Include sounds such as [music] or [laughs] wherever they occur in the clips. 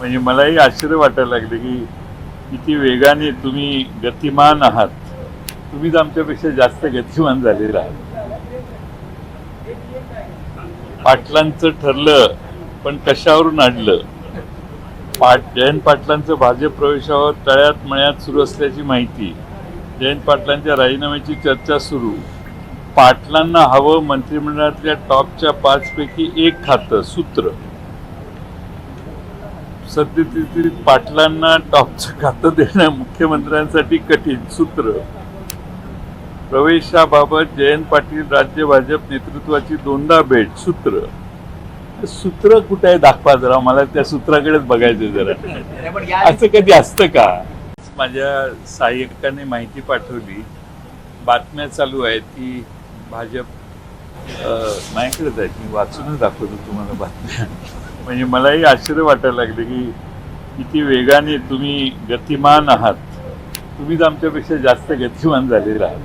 म्हणजे मलाही आश्चर्य वाटायला लागले की किती वेगाने तुम्ही गतिमान आहात. तुम्हीच आमच्यापेक्षा जास्त गतिमान झालेला आहात. पाटलांचं ठरलं पण कशावरून आडलं पाट जयंत पाटलांचं भाजप प्रवेशावर तळ्यात मळ्यात सुरू असल्याची माहिती जयंत पाटलांच्या राजीनाम्याची चर्चा सुरू. पाटलांना हवं मंत्रिमंडळातल्या टॉपच्या पाचपैकी एक खातं सूत्र. सद्यस्थितीत पाटलांना टॉपचं खातं देणं मुख्यमंत्र्यांसाठी कठीण सूत्र. प्रवेशाबाबत जयंत पाटील राज्य भाजप नेतृत्वाची दोनदा भेट सूत्र. सूत्र कुठे आहे दाखवा जरा मला त्या सूत्राकडेच बघायचं जरा. असं कधी असतं का? माझ्या सहाय्यकाने माहिती पाठवली. बातम्या चालू आहेत की भाजप माझ्याकडेच आहेत. मी वाचूनच दाखवतो तुम्हाला बातम्या. म्हणजे मलाही आश्चर्य वाटायला लागले की किती वेगाने तुम्ही गतिमान आहात. तुम्हीच आमच्यापेक्षा जास्त गतिमान झालेला आहात.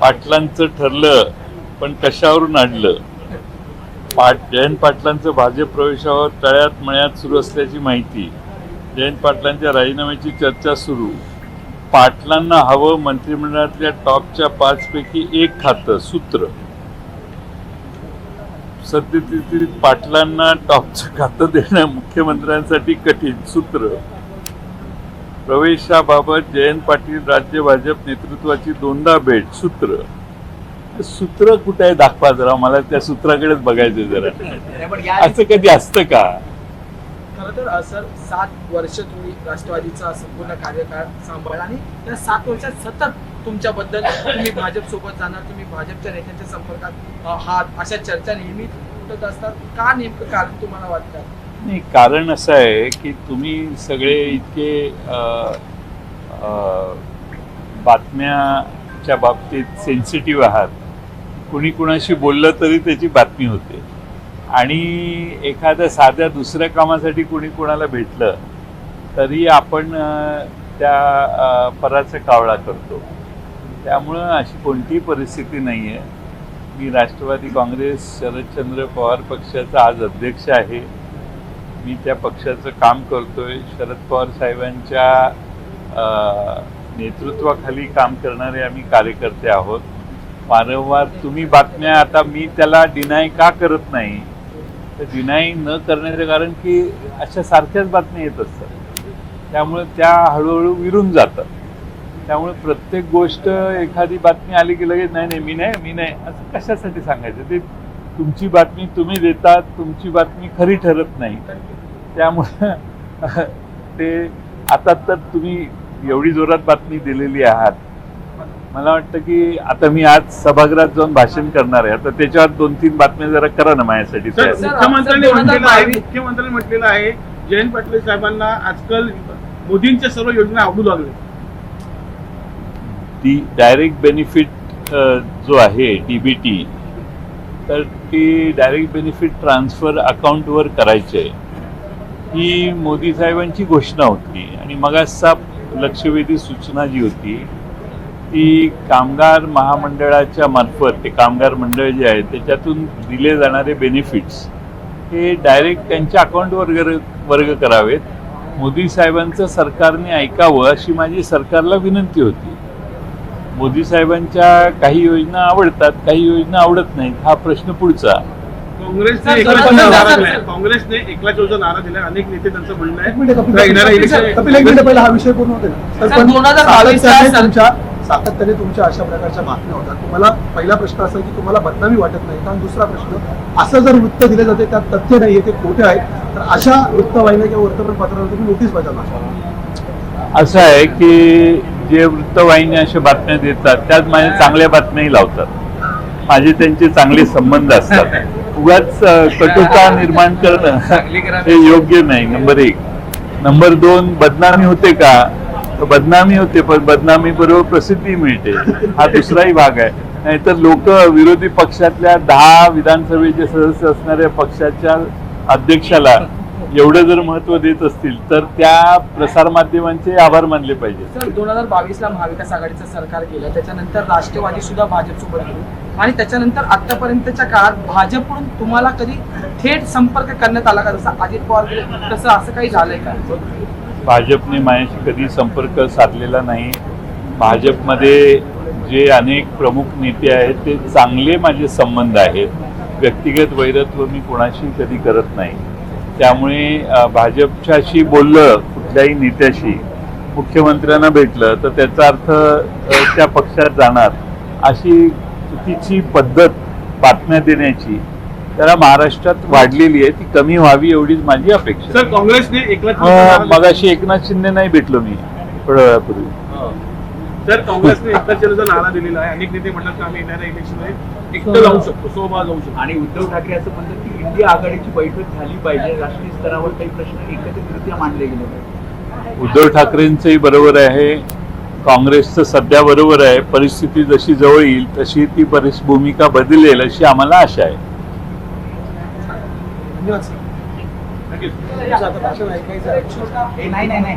पाटलांचं ठरलं पण कशावरून आणलं? पाट जयंत पाटलांचं भाजप प्रवेशावर तळ्यात मळ्यात सुरू असल्याची माहिती जयंत पाटलांच्या राजीनाम्याची चर्चा सुरू. पाटलांना हवं मंत्रिमंडळातल्या टॉपच्या पाच पैकी एक खातं सूत्र. सद्यस्थितीत पाटलांना टॉपचं खातं देणं मुख्यमंत्र्यांसाठी कठीण सूत्र. प्रवेशाबाबत जयंत पाटील राज्य भाजप नेतृत्वाची दोनदा भेट सूत्र. सूत्र कुठे आहे दाखवा जरा मला त्या सूत्राकडेच बघायचं जरा. असं कधी असतं का? खरं तर असं सात वर्ष तुम्ही राष्ट्रवादीचा संपूर्ण कार्यकाळ सांभाळला आणि त्या सात वर्षात सतत तुमच्याबद्दल तुम्ही भाजप सोबत जाणार तुम्ही भाजपच्या नेत्यांच्या संपर्कात आहात अशा चर्चा नेहमी उठत असतात. का नेमकं कारण तुम्हाला वाटतं? नाही कारण असं आहे की तुम्ही सगळे इतके बातम्याच्या बाबतीत सेन्सिटिव्ह आहात. कुणी कुणाशी बोललं तरी त्याची बातमी होते. आणि एखाद्या साध्या दुसऱ्या कामासाठी कुणी कुणाला भेटलं तरी आपण त्या पराचा कावळा करतो. त्यामुळं अशी कोणतीही परिस्थिती नाही आहे मी राष्ट्रवादी काँग्रेस शरदचंद्र पवार पक्षाचा आज अध्यक्ष आहे. मी त्या पक्षाचं काम करतोय. शरद पवार साहेबांच्या नेतृत्वाखाली काम करणारे आम्ही कार्यकर्ते आहोत. वारंवार तुम्ही बातम्या आता मी त्याला डिनाय का करत नाही? तर डिनाय न करण्याचं कारण की अशा सारख्याच बातम्या येत असतात. त्यामुळे त्या हळूहळू विरून जातात. त्यामुळे प्रत्येक गोष्ट एखादी बातमी आली की लगेच नाही नाही मी नाही मी नाही. असं कशासाठी सांगायचं? ते तुमची बातमी तुम्ही देतात तुमची बातमी खरी ठरत नाही. त्यामुळं [laughs] ते आता तर तुम्ही एवढी जोरात बातमी दिलेली आहात. मला वाटतं की आता मी आज सभागृहात जाऊन भाषण करणार आहे. आता त्याच्यावर दोन तीन बातम्या जरा करा ना माझ्यासाठी. मुख्यमंत्र्यांनी म्हटलेलं आहे मुख्यमंत्र्यांनी म्हटलेलं आहे जयंत पाटील साहेबांना आजकाल मोदींच्या सर्व योजना आवडू लागल्या. ती डायरेक्ट बेनिफिट जो आहे डी बी टी तर ती डायरेक्ट बेनिफिट ट्रान्सफर अकाउंटवर करायची आहे ही मोदी साहेबांची घोषणा होती आणि मगाचा लक्षवेधी सूचना जी होती ती कामगार महामंडळाच्या मार्फत ते कामगार मंडळ जे आहे त्याच्यातून दिले जाणारे बेनिफिट्स हे डायरेक्ट त्यांच्या अकाउंटवर वर्ग वर्ग करावेत. मोदी साहेबांचं सरकारने ऐकावं अशी माझी सरकारला विनंती होती. मोदी साहेबांच्या काही योजना आवडतात काही योजना आवडत नाहीत हा प्रश्न पुढचा. काँग्रेसने एकला चौदा नारा दिलाय. अनेक नेते त्यांचं म्हणणं आहे येणाऱ्या कपिल इलेक्शन कपिल, एक मिनिट पहिला हा विषय पूर्ण होते सर, 2022 च्या सातत्याने तुमच्या सातत्याने तुमच्या अशा प्रकारच्या बातम्या होतात. तुम्हाला पहिला प्रश्न असेल की तुम्हाला बदनामी वाटत नाही. का आणि दुसरा प्रश्न असं जर वृत्त दिले जाते त्यात तथ्य नाहीये ते खोटे आहेत तर अशा वृत्तवाहिन्या किंवा वर्तमानपत्रावर तुम्ही नोटीस बजावणार असं आहे की जे वृत्तवाहिनी अशा बातम्या देतात त्यात माझ्या चांगल्या बातम्याही लावतात. माझे त्यांचे चांगले संबंध असतात. उगाच कटुता निर्माण करणं हे योग्य नाही. नंबर एक. नंबर दोन बदनामी होते का? बदनामी होते पण बदनामी बरोबर प्रसिद्धी मिळते. हा दुसराही भाग आहे. नाहीतर लोक विरोधी पक्षातल्या दहा विधानसभेचे सदस्य असणाऱ्या पक्षाच्या अध्यक्षाला एवढं जर महत्त्व देत असतील तर त्या प्रसारमाध्यमांचे आभार मानले पाहिजे सर दोन हजार बावीस ला महाविकास आघाडीचं सरकार गेलं त्याच्यानंतर राष्ट्रवादी सुद्धा भाजप सोबत गेली आणि त्याच्यानंतर आतापर्यंतच्या काळात भाजपकडून तुम्हाला कधी थेट संपर्क करण्यात आला का? जसं अजित पवार गेले तसं असं काही झालंय का? भाजपने माझ्याशी कधी संपर्क साधलेला नाही. भाजपमध्ये जे अनेक प्रमुख नेते आहेत ते चांगले माझे संबंध आहेत. व्यक्तिगत वैरत्व मी कोणाशी कधी करत नाही. त्यामुळे भाजपच्याशी बोललं कुठल्याही नेत्याशी मुख्यमंत्र्यांना भेटलं तर त्याचा अर्थ त्या पक्षात जाणार अशी चुकीची पद्धत बातम्या देण्याची त्याला महाराष्ट्रात वाढलेली आहे. ती कमी व्हावी एवढीच माझी अपेक्षा सर काँग्रेसने मगाशी एकनाथ शिंदे नाही भेटलो मी थोड्या वेळापूर्वी. सर काँग्रेसने शिंदेचा नारा दिलेला आहे. अनेक नेते म्हणतात की आम्ही येणाऱ्या इलेक्शनमध्ये. एकटं जाऊ शकतो सोबत जाऊ शकतो. आणि उद्धव ठाकरे असं म्हणतात की इंडिया आघाडीची बैठक झाली पाहिजे. राष्ट्रीय स्तरावर काही प्रश्न एकत्रितरित्या मांडले गेले पाहिजे उद्धव ठाकरेंचंही बरोबर आहे. काँग्रेसचं सध्या बरोबर आहे. परिस्थिती जशी जवळ येईल तशी ती परिस भूमिका बदलेल अशी आम्हाला आशा आहे. हे नाही नाही